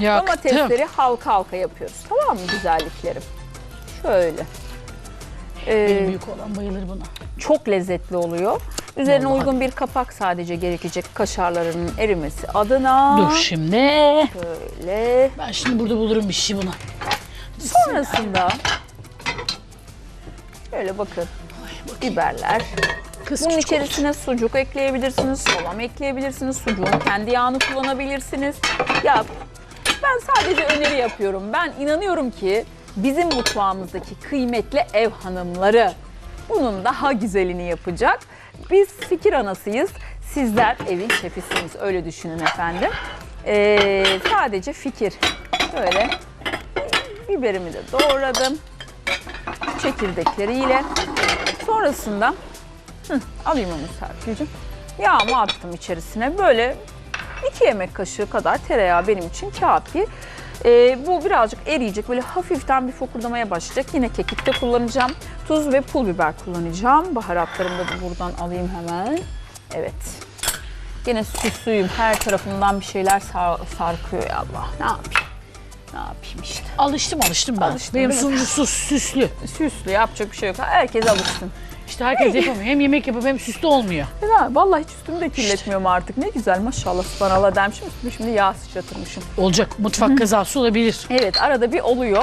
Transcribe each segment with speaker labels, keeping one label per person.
Speaker 1: Yaktım.
Speaker 2: Domatesleri halka halka yapıyoruz. Tamam mı güzelliklerim? Şöyle. Ee,
Speaker 1: büyük olan bayılır buna.
Speaker 2: çok lezzetli oluyor. Üzerine
Speaker 1: Vallahi.
Speaker 2: uygun bir kapak sadece gerekecek kaşarlarının erimesi adına.
Speaker 1: Dur şimdi.
Speaker 2: Böyle.
Speaker 1: Ben şimdi burada bulurum bir şey buna.
Speaker 2: Sonrasında şöyle bakın biberler.
Speaker 1: Kız
Speaker 2: Bunun içerisine sucuk ekleyebilirsiniz, salam ekleyebilirsiniz, sucuğun kendi yağını kullanabilirsiniz. Ya ben sadece öneri yapıyorum. Ben inanıyorum ki bizim mutfağımızdaki kıymetli ev hanımları bunun daha güzelini yapacak. Biz fikir anasıyız. Sizler evin şefisiniz. Öyle düşünün efendim. Ee, sadece fikir. Böyle biberimi de doğradım. Çekirdekleriyle. Sonrasında Hı, alayım onu Serpil'cim. Yağımı attım içerisine. Böyle iki yemek kaşığı kadar tereyağı benim için kafi. Ee, bu birazcık eriyecek. Böyle hafiften bir fokurdamaya başlayacak. Yine kekik de kullanacağım. Tuz ve pul biber kullanacağım. Baharatlarımı da buradan alayım hemen. Evet. Yine süslüyüm. Her tarafımdan bir şeyler sar- sarkıyor ya Allah. Ne yapayım? Ne yapayım işte.
Speaker 1: Alıştım alıştım ben.
Speaker 2: Alıştın
Speaker 1: Benim sunucusu süslü.
Speaker 2: Süslü yapacak bir şey yok. Herkes alışsın.
Speaker 1: İşte herkes yapamıyor. Hem yemek yapıp hem süslü olmuyor.
Speaker 2: Ya, vallahi hiç üstümü de kirletmiyorum artık. Ne güzel maşallah subhanallah dermişim. Üstüme şimdi yağ sıçratırmışım.
Speaker 1: Olacak. Mutfak kazası olabilir.
Speaker 2: Evet arada bir oluyor.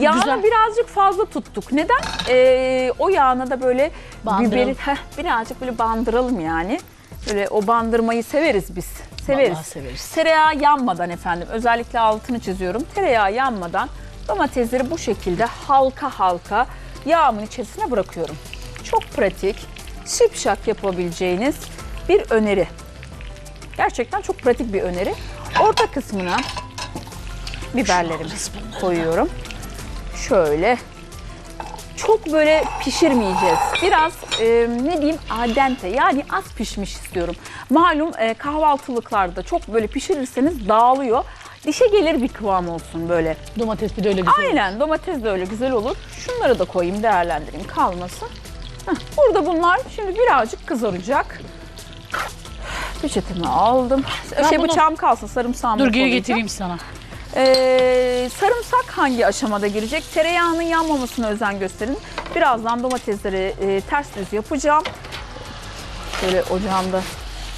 Speaker 2: Yağını
Speaker 1: güzel.
Speaker 2: birazcık fazla tuttuk. Neden? Ee, o yağına da böyle
Speaker 1: Bandıralım.
Speaker 2: biberi heh, birazcık böyle bandıralım yani. Böyle o bandırmayı severiz biz. Severiz.
Speaker 1: Vallahi severiz.
Speaker 2: Tereyağı yanmadan efendim özellikle altını çiziyorum. Tereyağı yanmadan domatesleri bu şekilde halka halka yağımın içerisine bırakıyorum. Çok pratik, şipşak yapabileceğiniz bir öneri. Gerçekten çok pratik bir öneri. Orta kısmına biberlerimi koyuyorum. Şöyle çok böyle pişirmeyeceğiz. Biraz e, ne diyeyim al dente yani az pişmiş istiyorum. Malum e, kahvaltılıklarda çok böyle pişirirseniz dağılıyor. Dişe gelir bir kıvam olsun böyle.
Speaker 1: Domates bir de öyle güzel.
Speaker 2: Aynen domates de öyle güzel olur. Şunları da koyayım değerlendireyim kalmasın. Heh, burada bunlar şimdi birazcık kızaracak. Peçetemi aldım. şey
Speaker 1: bunu-
Speaker 2: bıçağım kalsın sarımsağımı
Speaker 1: Dur geri getireyim sana.
Speaker 2: Ee, sarımsak hangi aşamada girecek? Tereyağının yanmamasına özen gösterin. Birazdan domatesleri e, ters düz yapacağım. Şöyle ocağımda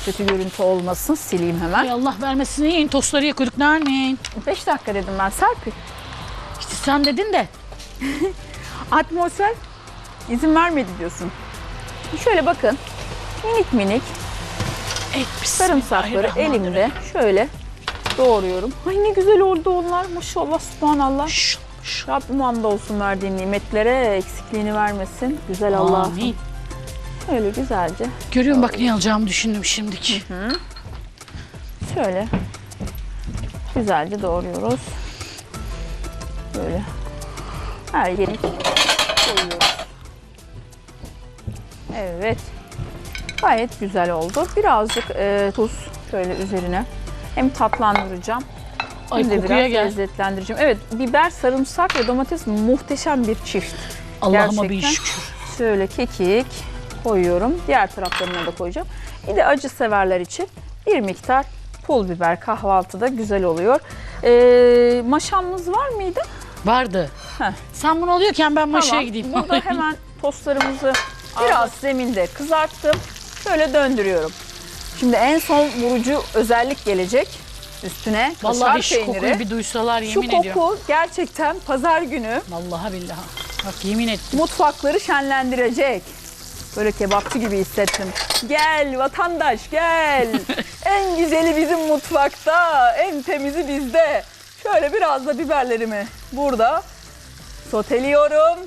Speaker 2: kötü görüntü olmasın. Sileyim
Speaker 1: Ay
Speaker 2: hemen.
Speaker 1: Allah vermesin yiyin. Tostları yakıyorduk. Nermin?
Speaker 2: 5 dakika dedim ben Serpil.
Speaker 1: İşte sen dedin de.
Speaker 2: Atmosfer izin vermedi diyorsun. Şöyle bakın. Minik minik sarımsakları elimde şöyle doğruyorum. Ay ne güzel oldu onlar. Maşallah subhanallah.
Speaker 1: Şş, şş.
Speaker 2: Rabbim hamdolsun verdiğin nimetlere eksikliğini vermesin. Güzel.
Speaker 1: Amin.
Speaker 2: Öyle güzelce.
Speaker 1: Görüyorum bak ne alacağımı düşündüm şimdiki.
Speaker 2: Şöyle güzelce doğruyoruz. Böyle her yeri Evet. Gayet güzel oldu. Birazcık e, tuz şöyle üzerine. Hem tatlandıracağım
Speaker 1: Ay
Speaker 2: hem de biraz
Speaker 1: gel.
Speaker 2: lezzetlendireceğim. Evet biber, sarımsak ve domates muhteşem bir çift.
Speaker 1: Allah'ıma
Speaker 2: Gerçekten.
Speaker 1: şükür.
Speaker 2: Şöyle kekik koyuyorum. Diğer taraflarına da koyacağım. Bir de acı severler için bir miktar pul biber kahvaltıda güzel oluyor. Ee, maşamız var mıydı?
Speaker 1: Vardı.
Speaker 2: Heh.
Speaker 1: Sen bunu alıyorken ben maşaya
Speaker 2: Tamam.
Speaker 1: gideyim.
Speaker 2: Burada hemen tostlarımızı biraz zeminde kızarttım. Şöyle döndürüyorum. Şimdi en son vurucu özellik gelecek üstüne.
Speaker 1: Vallahi
Speaker 2: kaşar
Speaker 1: bir şu
Speaker 2: peyniri.
Speaker 1: kokuyu bir duysalar
Speaker 2: Şu
Speaker 1: yemin
Speaker 2: koku
Speaker 1: ediyorum.
Speaker 2: gerçekten pazar günü
Speaker 1: Vallahi billahi. Bak yemin ettim.
Speaker 2: mutfakları şenlendirecek. Böyle kebapçı gibi hissettim. Gel vatandaş gel. en güzeli bizim mutfakta, en temizi bizde. Şöyle biraz da biberlerimi burada soteliyorum.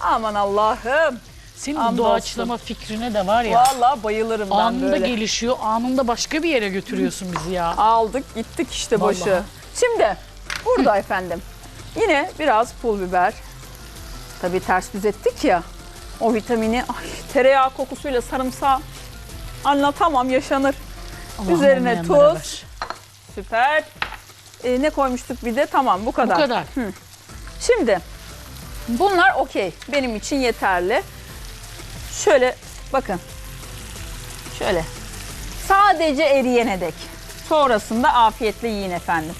Speaker 2: Aman Allah'ım.
Speaker 1: Senin bu
Speaker 2: Hamdolsun.
Speaker 1: doğaçlama fikrine de var ya.
Speaker 2: Vallahi bayılırım ben
Speaker 1: Anında
Speaker 2: böyle.
Speaker 1: gelişiyor, anında başka bir yere götürüyorsun bizi ya.
Speaker 2: Aldık gittik işte başı.
Speaker 1: Vallahi.
Speaker 2: Şimdi burada efendim yine biraz pul biber. Tabii ters düz ettik ya. O vitamini ay, tereyağı kokusuyla sarımsağı anlatamam yaşanır.
Speaker 1: Allah'ım
Speaker 2: Üzerine tuz. Süper. Ee, ne koymuştuk bir de tamam bu
Speaker 1: Bu
Speaker 2: kadar.
Speaker 1: kadar.
Speaker 2: Şimdi bunlar okey benim için yeterli. Şöyle bakın. Şöyle. Sadece eriyene dek. Sonrasında afiyetle yiyin efendim.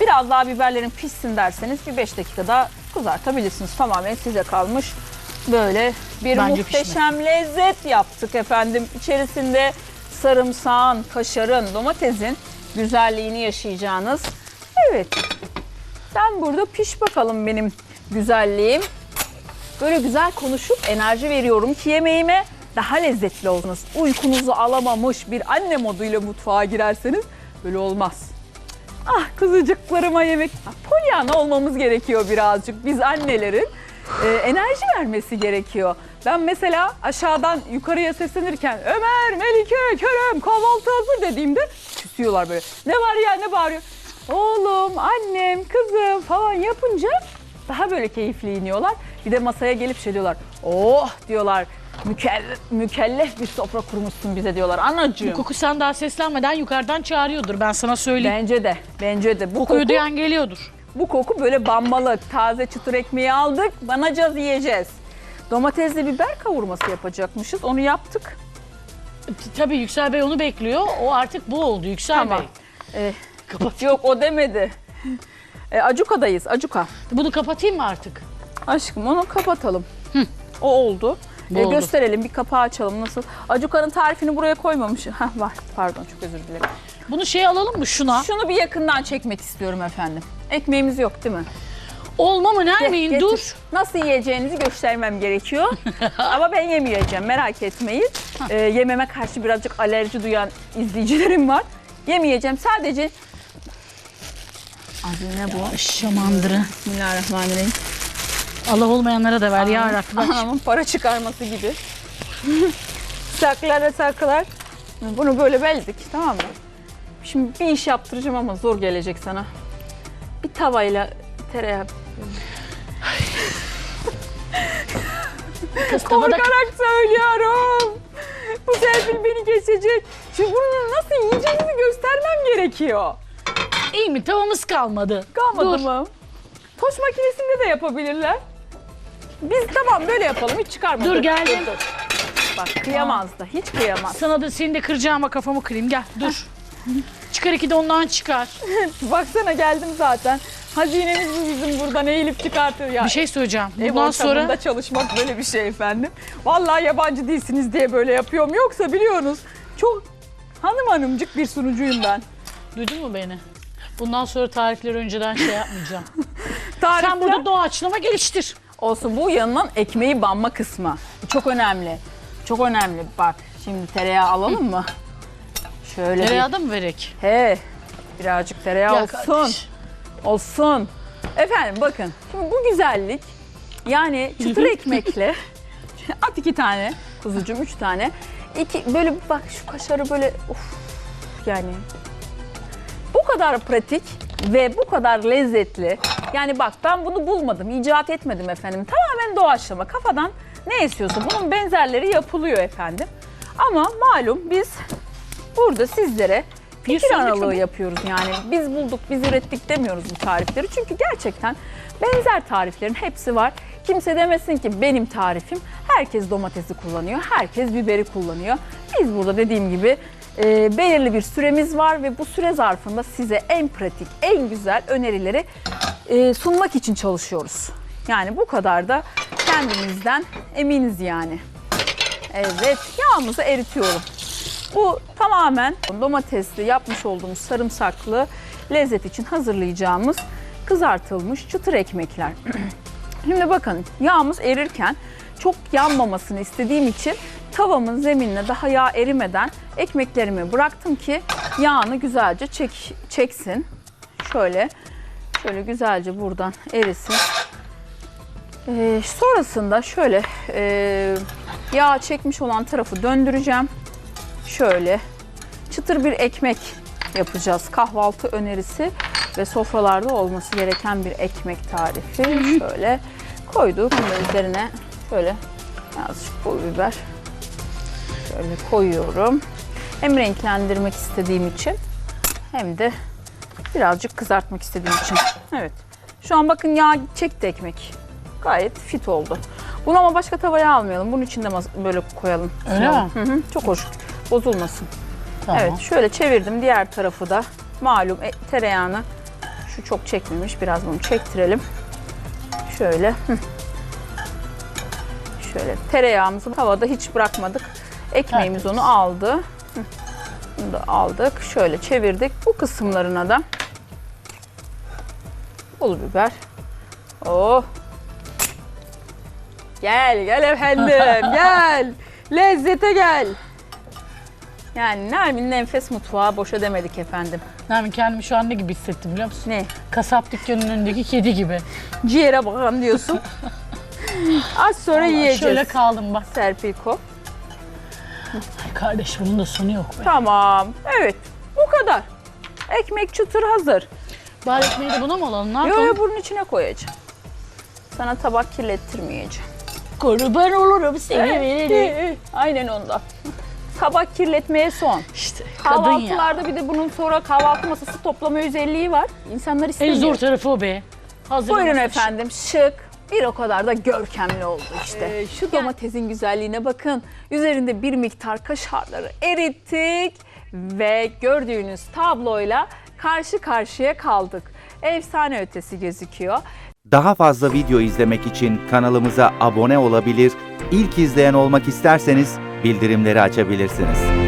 Speaker 2: Biraz daha biberlerin pişsin derseniz bir 5 dakika daha kızartabilirsiniz. Tamamen size kalmış. Böyle bir
Speaker 1: Bence
Speaker 2: muhteşem lezzet yaptık efendim. İçerisinde sarımsağın, kaşarın, domatesin güzelliğini yaşayacağınız. Evet. Sen burada piş bakalım benim güzelliğim. Böyle güzel konuşup enerji veriyorum ki yemeğime daha lezzetli olsunuz. Uykunuzu alamamış bir anne moduyla mutfağa girerseniz böyle olmaz. Ah kızıcıklarıma yemek. Ah, Pollyanna olmamız gerekiyor birazcık. Biz annelerin e, enerji vermesi gerekiyor. Ben mesela aşağıdan yukarıya seslenirken Ömer, Melike, Kerem kahvaltı hazır dediğimde küsüyorlar böyle. Ne var ya ne bağırıyor? Oğlum, annem, kızım falan yapınca daha böyle keyifli iniyorlar. Bir de masaya gelip şey diyorlar. Oh diyorlar. Mükellef, mükellef bir sofra kurmuşsun bize diyorlar. Anacığım.
Speaker 1: Koku sen daha seslenmeden yukarıdan çağırıyordur ben sana söyleyeyim.
Speaker 2: Bence de, bence de. Bu
Speaker 1: Kokuyu
Speaker 2: koku,
Speaker 1: duyan geliyordur.
Speaker 2: bu koku böyle bambalı. Taze çıtır ekmeği aldık, banacağız yiyeceğiz. Domatesli biber kavurması yapacakmışız. Onu yaptık.
Speaker 1: Tabii Yüksel Bey onu bekliyor. O artık bu oldu Yüksel
Speaker 2: Tamam.
Speaker 1: Bey.
Speaker 2: Ee,
Speaker 1: Kapat.
Speaker 2: yok o demedi. Ee, Acuka'dayız, Acuka.
Speaker 1: Bunu kapatayım mı artık?
Speaker 2: Aşkım onu kapatalım. O oldu.
Speaker 1: Bu
Speaker 2: Ee,
Speaker 1: oldu.
Speaker 2: Gösterelim bir kapağı açalım nasıl. Acuka'nın tarifini buraya koymamış. Hah var pardon çok özür dilerim.
Speaker 1: Bunu şey alalım mı şuna?
Speaker 2: Şunu bir yakından çekmek istiyorum efendim. Ekmeğimiz yok değil mi?
Speaker 1: Olma mı Nermin
Speaker 2: getir.
Speaker 1: dur.
Speaker 2: Nasıl yiyeceğinizi göstermem gerekiyor. Ama ben yemeyeceğim merak etmeyin. Ee, yememe karşı birazcık alerji duyan izleyicilerim var. Yemeyeceğim sadece... Adı ne bu?
Speaker 1: Şamandıra.
Speaker 2: Bismillahirrahmanirrahim.
Speaker 1: Allah olmayanlara da ver ya Rabbi.
Speaker 2: Anamın para çıkarması gibi. saklara saklar. Bunu böyle beldik tamam mı? Şimdi bir iş yaptıracağım ama zor gelecek sana. Bir tavayla tereyağı
Speaker 1: Kız tavada
Speaker 2: korkarak söylüyorum. Bu Serpil beni geçecek. Şimdi bunu nasıl yiyeceğimizi göstermem gerekiyor.
Speaker 1: İyi mi? Tavamız kalmadı.
Speaker 2: Kalmadı
Speaker 1: Dur.
Speaker 2: mı? Tost makinesinde de yapabilirler. Biz tamam böyle yapalım hiç çıkarma.
Speaker 1: Dur, geldim.
Speaker 2: Bak kıyamaz da hiç kıyamaz.
Speaker 1: Sana da seni de kıracağıma kafamı kırayım. Gel dur. çıkar iki de ondan çıkar.
Speaker 2: Baksana geldim zaten. Hazinemiz bu bizim buradan eğilip çıkartır ya.
Speaker 1: Bir şey söyleyeceğim.
Speaker 2: Ev
Speaker 1: Bundan
Speaker 2: ortamında
Speaker 1: sonra
Speaker 2: çalışmak böyle bir şey efendim. Vallahi yabancı değilsiniz diye böyle yapıyorum. Yoksa biliyorsunuz çok hanım hanımcık bir sunucuyum ben.
Speaker 1: duydun mu beni? Bundan sonra tarifleri önceden şey yapmayacağım.
Speaker 2: Tarifler
Speaker 1: Sen burada doğaçlama geliştir.
Speaker 2: olsun bu yanından ekmeği banma kısmı. Çok önemli. Çok önemli. Bak şimdi tereyağı alalım mı? Şöyle.
Speaker 1: Tereyağı da mı verek?
Speaker 2: He. Birazcık tereyağı
Speaker 1: Ya
Speaker 2: olsun.
Speaker 1: kardeş.
Speaker 2: Olsun. Efendim bakın şimdi bu güzellik yani çıtır ekmekle at iki tane kuzucuğum üç tane. İki, böyle bak şu kaşarı böyle of yani kadar pratik ve bu kadar lezzetli. Yani bak ben bunu bulmadım, icat etmedim efendim. Tamamen doğaçlama. Kafadan ne istiyorsa bunun benzerleri yapılıyor efendim. Ama malum biz burada sizlere fikir
Speaker 1: ama.
Speaker 2: yapıyoruz yani. Biz bulduk, biz ürettik demiyoruz bu tarifleri. Çünkü gerçekten benzer tariflerin hepsi var. Kimse demesin ki benim tarifim. Herkes domatesi kullanıyor, herkes biberi kullanıyor. Biz burada dediğim gibi e, belirli bir süremiz var ve bu süre zarfında size en pratik, en güzel önerileri e, sunmak için çalışıyoruz. Yani bu kadar da kendimizden eminiz yani. Evet, yağımızı eritiyorum. Bu tamamen domatesli yapmış olduğumuz sarımsaklı lezzet için hazırlayacağımız kızartılmış çıtır ekmekler. Şimdi bakın yağımız erirken çok yanmamasını istediğim için tavamın zeminine daha yağ erimeden ekmeklerimi bıraktım ki yağını güzelce çek, çeksin. Şöyle şöyle güzelce buradan erisin. Ee, sonrasında şöyle e, yağ çekmiş olan tarafı döndüreceğim. Şöyle çıtır bir ekmek yapacağız. Kahvaltı önerisi ve sofralarda olması gereken bir ekmek tarifi. Şöyle koyduk. Bunu da üzerine şöyle birazcık pul biber şöyle koyuyorum. Hem renklendirmek istediğim için hem de birazcık kızartmak istediğim için. Evet. Şu an bakın yağ çekti ekmek. Gayet fit oldu. Bunu ama başka tavaya almayalım. Bunun içinde böyle koyalım.
Speaker 1: Öyle mi?
Speaker 2: Hı hı, çok hoş. Bozulmasın.
Speaker 1: Tamam.
Speaker 2: Evet şöyle çevirdim diğer tarafı da malum e, tereyağını Şu çok çekmemiş. Biraz bunu çektirelim. Şöyle. hı. Şöyle tereyağımızı havada hiç bırakmadık. Ekmeğimiz
Speaker 1: Tertemiz.
Speaker 2: onu aldı. Bunu da aldık. Şöyle çevirdik. Bu kısımlarına da pul biber. Oh. Gel gel efendim gel. Lezzete gel. Yani Nermin'in enfes mutfağı boşa demedik efendim.
Speaker 1: Nermin kendimi şu an ne gibi hissettim biliyor musun?
Speaker 2: Ne?
Speaker 1: Kasap dükkanının önündeki kedi gibi.
Speaker 2: Ciğere bakan diyorsun. Az sonra
Speaker 1: Vallahi
Speaker 2: yiyeceğiz.
Speaker 1: Şöyle kaldım bak.
Speaker 2: Serpil kop.
Speaker 1: Ay kardeş bunun da sonu yok be.
Speaker 2: Tamam. Evet. Bu kadar. Ekmek çıtır hazır.
Speaker 1: Bari ekmeği de buna mı alalım? Ne
Speaker 2: Yo
Speaker 1: yapalım?
Speaker 2: yo bunun içine koyacağım. Sana tabak kirlettirmeyeceğim.
Speaker 1: Kurban olurum seni veririm.
Speaker 2: Aynen ondan. Tabak kirletmeye son.
Speaker 1: İşte kadın ya.
Speaker 2: Kahvaltılarda bir de bunun sonra kahvaltı masası toplama özelliği var. İnsanlar
Speaker 1: En
Speaker 2: istemiyor.
Speaker 1: zor tarafı o be. Hazır
Speaker 2: Buyurun efendim şık. Bir o kadar da görkemli oldu işte.
Speaker 1: Ee,
Speaker 2: şu domatesin güzelliğine bakın. Üzerinde bir miktar kaşarları erittik ve gördüğünüz tabloyla karşı karşıya kaldık. Efsane ötesi gözüküyor.
Speaker 3: Daha fazla video izlemek için kanalımıza abone olabilir, ilk izleyen olmak isterseniz bildirimleri açabilirsiniz.